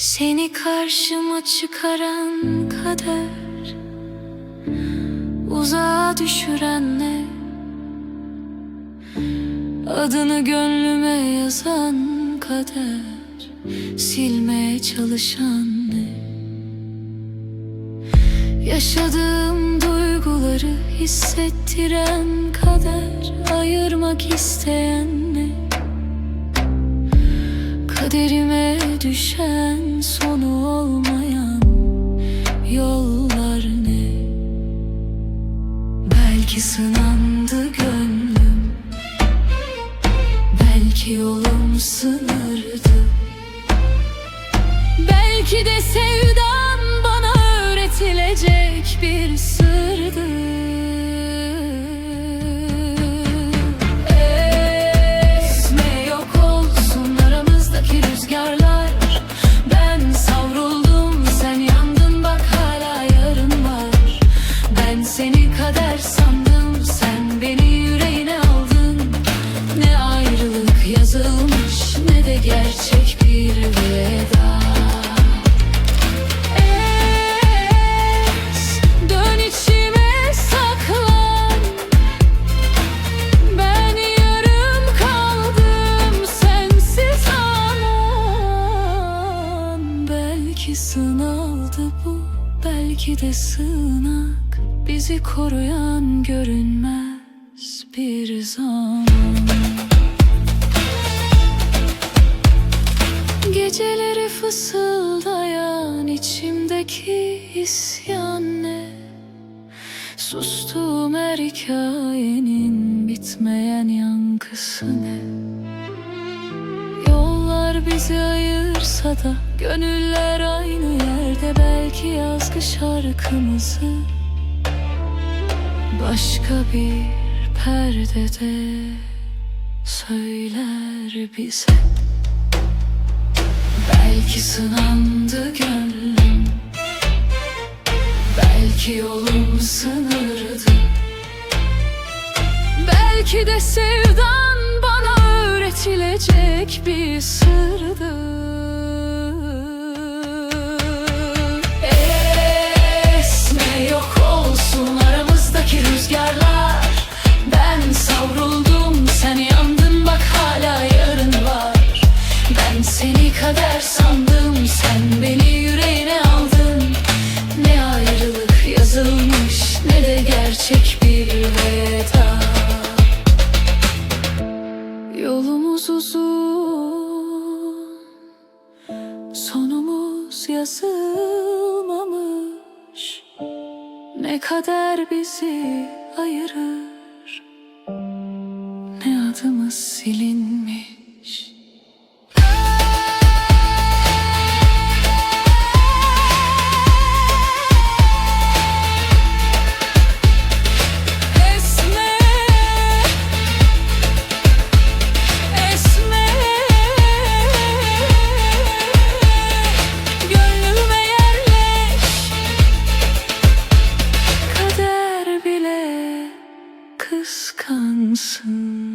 Seni karşıma çıkaran kader Uzağa düşüren ne? Adını gönlüme yazan kader Silmeye çalışan ne? Yaşadığım duyguları hissettiren kader Ayırmak isteyen ne? Kaderime düşen sonu olmayan yollar ne? Belki sınandı gönlüm Belki yolum sınırdı. Belki de sevdan bana öğretilecek bir gerçek bir veda. Es, dön içime saklan. Ben yarım kaldım sensiz aman Belki sınavdı bu belki de sığınak. Bizi koruyan görünmez bir zaman fısıldayan içimdeki isyan ne? Sustuğum her hikayenin bitmeyen yankısı ne? Yollar bizi ayırsa da Gönüller aynı yerde Belki yazgı şarkımızı Başka bir perdede Söyler bize Belki sınandı gönlüm. Belki yolum sınırdı. Belki de sevdan bana öğretilecek bir sırdı Seni kader sandım. Sen beni yüreğine aldın. Ne ayrılık yazılmış ne de gerçek bir veda. Yolumuz uzun Sonumuz yazılmamış. Ne kader bizi ayırır Ne adımız silinmiş Mm.